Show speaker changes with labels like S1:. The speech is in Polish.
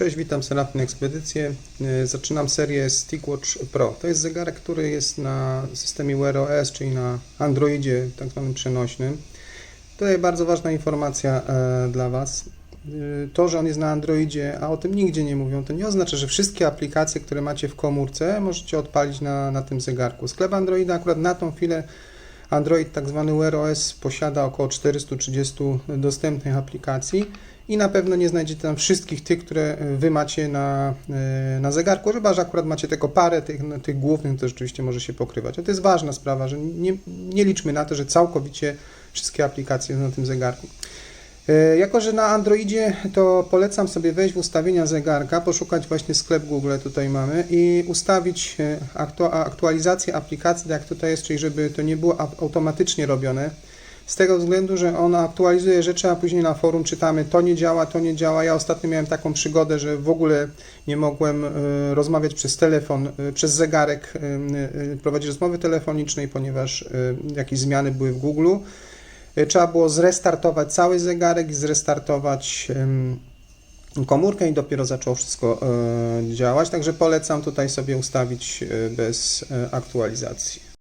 S1: Cześć, witam Serafin Ekspedycje. E, Zaczynam serię StickWatch Pro. To jest zegarek, który jest na systemie Wear OS, czyli na Androidzie tak zwanym przenośnym. Tutaj bardzo ważna informacja e, dla Was. E, To, że on jest na Androidzie, a o tym nigdzie nie mówią, to nie oznacza, że wszystkie aplikacje, które macie w komórce, możecie odpalić na, na tym zegarku. Sklep Androida akurat na tą chwilę Android, tak zwany Wear OS, posiada około 430 dostępnych aplikacji i na pewno nie znajdziecie tam wszystkich tych, które Wy macie na, e, na zegarku, chyba że akurat macie tylko parę tych, no, tych głównych, to rzeczywiście może się pokrywać. A to jest ważna sprawa, że nie, nie liczmy na to, że całkowicie wszystkie aplikacje na tym zegarku. E, Jako, że na Androidzie to polecam sobie wejść w ustawienia zegarka, poszukać właśnie sklep Google, tutaj mamy i ustawić e, aktu aktualizację aplikacji, tak jak tutaj jest, czyli żeby to nie było au- automatycznie robione. Z tego względu, że on aktualizuje rzeczy, a później na forum czytamy to nie działa, to nie działa. Ja ostatnio miałem taką przygodę, że w ogóle nie mogłem e, rozmawiać przez telefon, przez zegarek, prowadzić rozmowy telefonicznej, ponieważ jakieś zmiany były w Google. E, Trzeba było zrestartować cały zegarek i zrestartować komórkę i dopiero zaczęło wszystko e, działać. Także polecam tutaj sobie ustawić e, bez e, aktualizacji.